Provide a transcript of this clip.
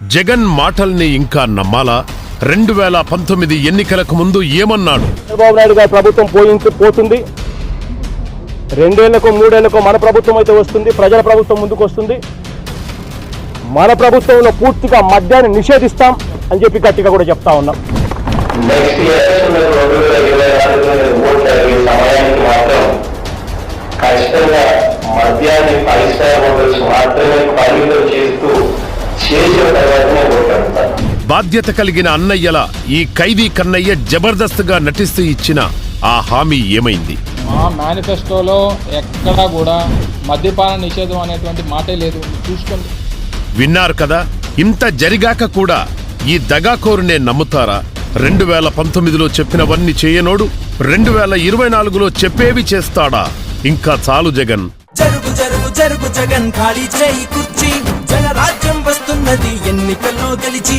జగన్ మాటల్ని ఇంకా నమ్మాలా? రెండు వేల పంతొమ్మిది ఎన్నికలకు ముందు ఏమన్నాడు? చంద్రబాబు నాయుడు గారి ప్రభుత్వం పోయింది పోతుంది. రెండేళ్ళకు మూడేళ్ళకు మన ప్రభుత్వం అయితే వస్తుంది. ప్రజల ప్రభుత్వం ముందుకు వస్తుంది. మన ప్రభుత్వంలో పూర్తిగా మద్యాన్ని నిషేధిస్తాం అని చెప్పి గట్టిగా కూడా చెప్తా ఉన్నాం. ఖచ్చితంగా మద్యాన్ని ఫైవ్ స్టార్ హోటల్స్ బాధ్యత కలిగిన అన్నయ్యల ఈ ఖైదీ కన్నయ్య జబర్దస్త్గా నటిస్తూ ఇచ్చిన ఆ హామీ ఏమైంది? మా మేనిఫెస్టోలో ఎక్కడా కూడా మద్యపాన నిషేధం అనేటువంటి మాటే లేదు. చూసుకోండి. విన్నారు కదా? ఇంత జరిగాక కూడా ఈ దగాకోరునే నమ్ముతారా? రెండు వేల పంతొమ్మిదిలో చెప్పినవన్నీ చేయనోడు రెండు వేల ఇరవై నాలుగులో చెప్పేవి చేస్తాడా? ఇంకా చాలు జగన్. జరుగు జరుగు జరుగు జగన్ ఖాళీ చేయి కుర్చీ. ఎన్నికల్లో గెలిచి